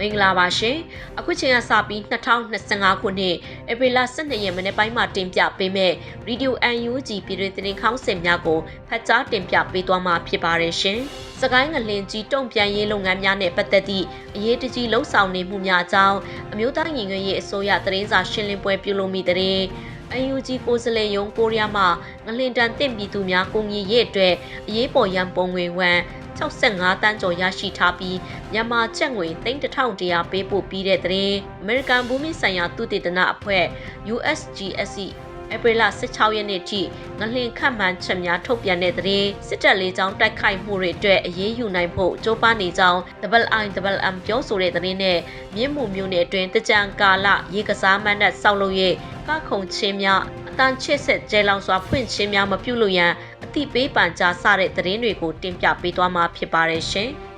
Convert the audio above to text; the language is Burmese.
မင်္ဂလာပါရှင်အခုချိန်ကစပြီး2025ခုနှစ်ဧပြီလ12ရက်မနေ့ပိုင်းမှာတင်ပြပေးမယ့် Radio UNG ပြည်တွင်သတင်းခေါင်းစဉ်များကိုဖတ်ကြားတင်ပြပေးသွားမှာဖြစ်ပါတယ်ရှင်စကိုင်းငလင်ကြီးတုံ့ပြန်ရေးလုပ်ငန်းများနဲ့ပတ်သက်သည့်အရေးတကြီးလှုပ်ဆောင်နေမှုများအကြောင်းအမျိုးသားညီညွတ်ရေးအစိုးရသတင်းစာရှင်းလင်းပွဲပြုလုပ်မိတဲ့ UNG ကိုယ်စားလှယ်ရုံးကိုရီးယားမှငလင်တန်တင့်ပြည်သူများကိုညီရေးအတွက်အရေးပေါ်ရန်ပုံငွေဝမ်65တန်းကျော်ရရှိထားပြီးမြန်မာကျပ်ငွေ3100ပေးပို့ပြီးတဲ့တဲ့အမေရိကန်ဘူမိဆိုင်ရာသုတေသနအဖွဲ့ USGSC ဧပြီလ16ရက်နေ့ထိငလင်ခတ်မှန်းချက်များထုတ်ပြန်တဲ့တဲ့စစ်တပ်လေးချောင်းတိုက်ခိုက်မှုတွေအတွက်အရေးယူနိုင်ဖို့ကြိုးပမ်းနေကြောင်း WIWM ပြောဆိုတဲ့တဲ့နဲ့မြင့်မှုမျိုးနဲ့အတွင်းတကြံကာလရေကစားမန်းနဲ့ဆောက်လုပ်ရေးကခုံချင်းများအတန်ချစ်ဆက်ကျဲလောင်စွာဖွင့်ချင်းများမပြုလို့ရန်အတိပေးပန်ကြားစတဲ့သတင်းတွေကိုတင်ပြပေးသွားမှာဖြစ်ပါတယ်ရှင်။